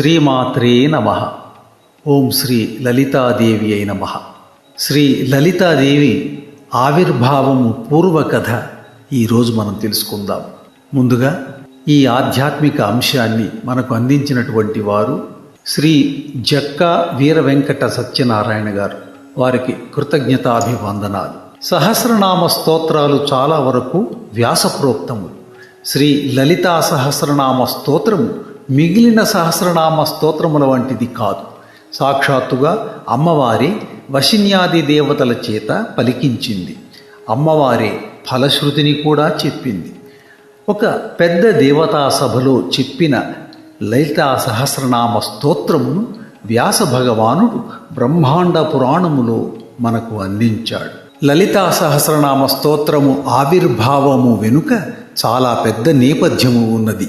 శ్రీమాత్రే నమ. ఓం శ్రీ లలితాదేవి అయి నమ. శ్రీ లలితాదేవి ఆవిర్భావము పూర్వకథ ఈరోజు మనం తెలుసుకుందాం. ముందుగా ఈ ఆధ్యాత్మిక అంశాన్ని మనకు అందించినటువంటి వారు శ్రీ జక్కా వీర వెంకట సత్యనారాయణ గారు. వారికి కృతజ్ఞతాభివందనాలు. సహస్రనామ స్తోత్రాలు చాలా వరకు వ్యాసప్రోక్తము. శ్రీ లలితా సహస్రనామ స్తోత్రము మిగిలిన సహస్రనామ స్తోత్రముల వంటిది కాదు. సాక్షాత్తుగా అమ్మవారి వశిన్యాది దేవతల చేత పలికించింది. అమ్మవారే ఫలశ్రుతిని కూడా చెప్పింది. ఒక పెద్ద దేవతా సభలో చెప్పిన లలితా సహస్రనామ స్తోత్రమును వ్యాస భగవానుడు బ్రహ్మాండ పురాణములో మనకు అందించాడు. లలితా సహస్రనామ స్తోత్రము ఆవిర్భావము వెనుక చాలా పెద్ద నేపథ్యము ఉన్నది.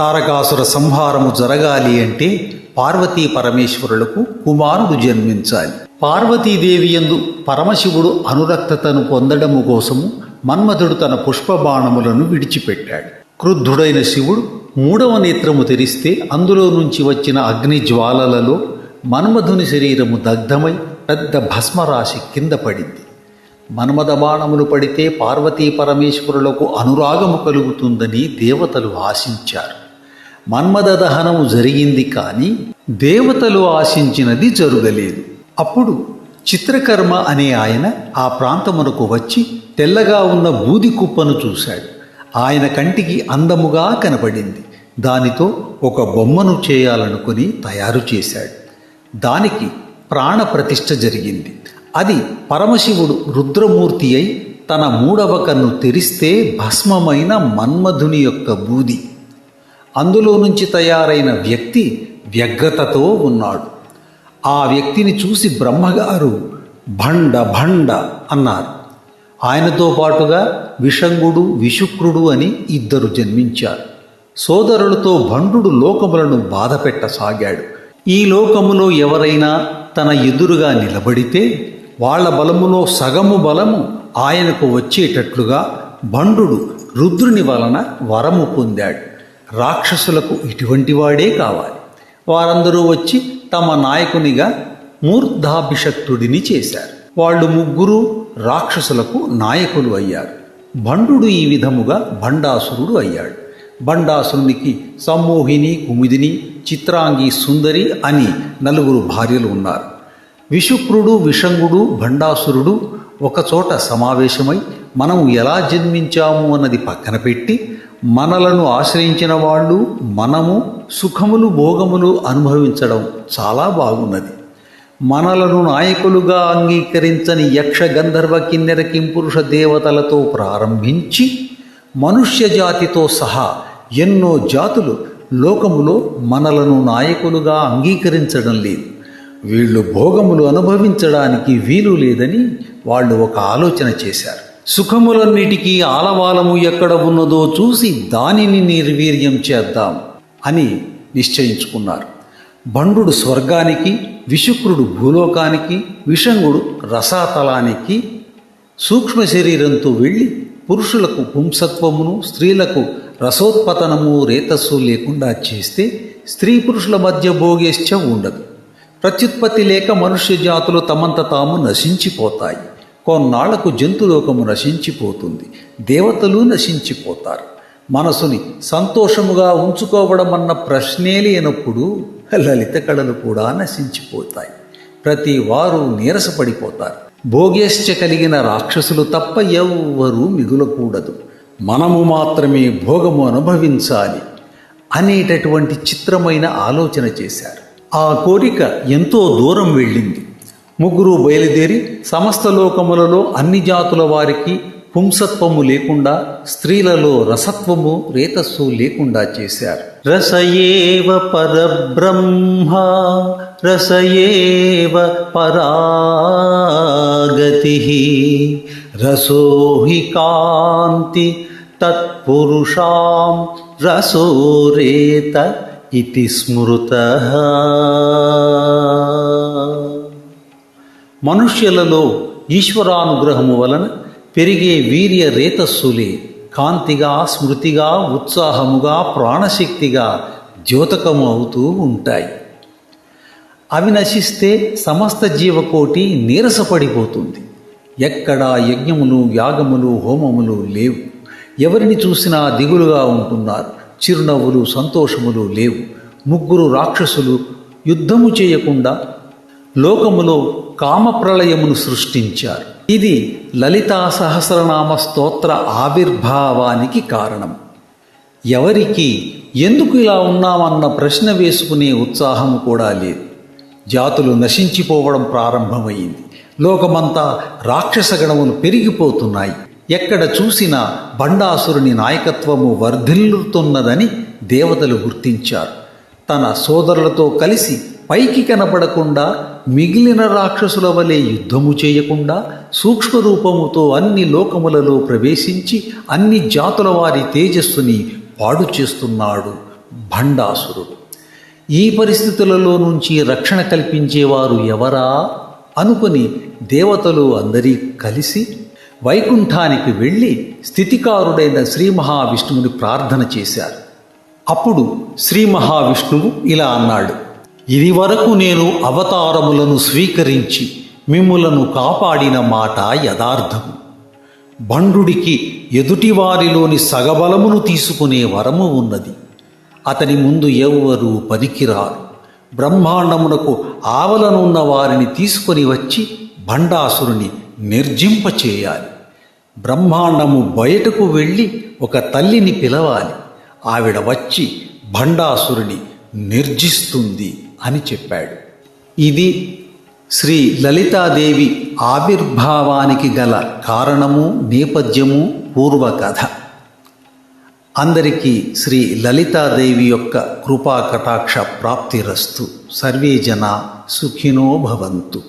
తారకాసుర సంహారము జరగాలి అంటే పార్వతీ పరమేశ్వరులకు కుమారుడు జన్మించాలి. పార్వతీదేవి యందు పరమశివుడు అనురక్తతను పొందడము కోసము మన్మధుడు తన పుష్పబాణములను విడిచిపెట్టాడు. క్రుద్ధుడైన శివుడు మూడవ నేత్రము తెరిస్తే అందులో నుంచి వచ్చిన అగ్ని జ్వాలలలో మన్మధుని శరీరము దగ్ధమై పెద్ద భస్మరాశి కింద పడింది. మన్మథ బాణములు పడితే పార్వతీ పరమేశ్వరులకు అనురాగము కలుగుతుందని దేవతలు ఆశించారు. మన్మద దహనము జరిగింది కానీ దేవతలు ఆశించినది జరగలేదు. అప్పుడు చిత్రకర్మ అనే ఆయన ఆ ప్రాంతమునకు వచ్చి తెల్లగా ఉన్న బూది కుప్పను చూశాడు. ఆయన కంటికి అందముగా కనపడింది దానితో ఒక బొమ్మను చేయాలనుకుని తయారు చేశాడు. దానికి ప్రాణ ప్రతిష్ఠ జరిగింది. అది పరమశివుడు రుద్రమూర్తి అయి తన మూడవ కన్ను తెరిస్తే భస్మమైన మన్మధుని యొక్క బూది. అందులో నుంచి తయారైన వ్యక్తి వ్యగ్రతతో ఉన్నాడు. ఆ వ్యక్తిని చూసి బ్రహ్మగారు భండ భండ అన్నారు. ఆయనతో పాటుగా విషంగుడు విశుక్రుడు అని ఇద్దరు జన్మించారు. సోదరులతో భండు లోకములను బాధపెట్టసాగాడు. ఈ లోకములో ఎవరైనా తన ఎదురుగా నిలబడితే వాళ్ళ బలములో సగము బలము ఆయనకు వచ్చేటట్లుగా భండు రుద్రుని వలన వరము పొందాడు. రాక్షసులకు ఇటువంటి వాడే కావాలి. వారందరూ వచ్చి తమ నాయకునిగా మూర్ధాభిషక్తుడిని చేశారు. వాళ్ళు ముగ్గురు రాక్షసులకు నాయకులు అయ్యారు. భండు ఈ విధముగా భండాసురుడు అయ్యాడు. భండాసురునికి సమ్మోహిని కుముదిని చిత్రాంగి సుందరి అని నలుగురు భార్యలు ఉన్నారు. విశుక్రుడు విషంగుడు భండాసురుడు ఒకచోట సమావేశమై మనం ఎలా జన్మించాము అన్నది పక్కన పెట్టి మనలను ఆశ్రయించిన వాళ్ళు మనము సుఖములు భోగములు అనుభవించడం చాలా బాగున్నది. మనలను నాయకులుగా అంగీకరించని యక్ష గంధర్వ కిన్నెర కింపురుష దేవతలతో ప్రారంభించి మనుష్య జాతితో సహా ఎన్నో జాతులు లోకములో మనలను నాయకులుగా అంగీకరించడం లేదు. వీళ్ళు భోగములు అనుభవించడానికి వీలు లేదని వాళ్ళు ఒక ఆలోచన చేశారు. సుఖములన్నిటికీ ఆలవాలము ఎక్కడ ఉన్నదో చూసి దానిని నిర్వీర్యం చేద్దాం అని నిశ్చయించుకున్నారు. బండు స్వర్గానికి విశుక్రుడు భూలోకానికి విషంగుడు రసాతలానికి సూక్ష్మ శరీరంతో వెళ్ళి పురుషులకు పుంసత్వమును స్త్రీలకు రసోత్పతనము రేతస్సు లేకుండా చేస్తే స్త్రీ పురుషుల మధ్య భోగేశ్చ ఉండదు. ప్రత్యుత్పత్తి లేక మనుష్య జాతులు తమంత తాము నశించిపోతాయి. కొన్నాళ్ళకు జంతులోకము నశించిపోతుంది. దేవతలు నశించిపోతారు. మనసుని సంతోషముగా ఉంచుకోవడం అన్న ప్రశ్నే లేనప్పుడు లలిత కళలు కూడా నశించిపోతాయి. ప్రతి వారు నీరసపడిపోతారు. భోగేశ్చ కలిగిన రాక్షసులు తప్ప ఎవ్వరూ మిగులకూడదు. మనము మాత్రమే భోగము అనుభవించాలి అనేటటువంటి చిత్రమైన ఆలోచన చేశారు. ఆ కోరిక ఎంతో దూరం వెళ్ళింది. ముగ్గురు బయలుదేరి సమస్త లోకములలో అన్ని జాతుల వారికి పుంసత్వము లేకుండా స్త్రీలలో రసత్వము రేతస్సు లేకుండా చేశారు. రసయేవ పరబ్రహ్మ రసయేవ పరాగతి రసోహి కాంతి తత్పురుషాం రసో రేత ఇది స్మృత మనుష్యులలో ఈశ్వరానుగ్రహము వలన పెరిగే వీర్య రేతస్సులే కాంతిగా స్మృతిగా ఉత్సాహముగా ప్రాణశక్తిగా ద్యోతకము అవుతూ ఉంటాయి. అవి నశిస్తే సమస్త జీవకోటి నీరసపడిపోతుంది. ఎక్కడా యజ్ఞములు యాగములు హోమములు లేవు. ఎవరిని చూసినా దిగులుగా ఉంటున్నారు. చిరునవ్వులు సంతోషములు లేవు. ముగ్గురు రాక్షసులు యుద్ధము చేయకుండా లోకములో కామప్రళయమును సృష్టించారు. ఇది లలితా సహస్రనామ స్తోత్ర ఆవిర్భావానికి కారణం. ఎవరికి ఎందుకు ఇలా ఉన్నామన్న ప్రశ్న వేసుకునే ఉత్సాహం కూడా లేదు. జాతులు నశించిపోవడం ప్రారంభమైంది. లోకమంతా రాక్షస గణములు పెరిగిపోతున్నాయి. ఎక్కడ చూసినా బండాసురుని నాయకత్వము వర్ధిల్లుతున్నదని దేవతలు గుర్తించారు. తన సోదరులతో కలిసి పైకి కనపడకుండా మిగిలిన రాక్షసుల వలె యుద్ధము చేయకుండా సూక్ష్మ రూపముతో అన్ని లోకములలో ప్రవేశించి అన్ని జాతుల వారి తేజస్సుని పాడు చేస్తున్నాడు భండాసురుడు ఈ పరిస్థితులలో నుంచి రక్షణ కల్పించేవారు ఎవరా? అనుకుని దేవతలు అందరి కలిసి వైకుంఠానికి వెళ్ళి స్థితికారుడైన శ్రీ మహావిష్ణువుని ప్రార్థన చేశారు. అప్పుడు శ్రీ మహావిష్ణువు ఇలా అన్నాడు ఇది వరకు నేను అవతారములను స్వీకరించి మిమ్ములను కాపాడిన మాట యథార్థము బండుడికి ఎదుటివారిలోని సగబలమును తీసుకునే వరము ఉన్నది. అతని ముందు ఎవ్వరూ పనికిరారు. బ్రహ్మాండమునకు ఆవలనున్న వారిని తీసుకొని వచ్చి భండాసురుని నిర్జింపచేయాలి. బ్రహ్మాండము బయటకు వెళ్ళి ఒక తల్లిని పిలవాలి. ఆవిడ వచ్చి భండాసురుని నిర్జిస్తుంది అని చెప్పాడు. ఇది శ్రీ లలితాదేవి ఆవిర్భావానికి గల కారణము నేపథ్యము పూర్వకథ. అందరికీ శ్రీ లలితాదేవి యొక్క కృపా కటాక్ష ప్రాప్తిరస్తు. సర్వే జన సుఖినో భవంతు.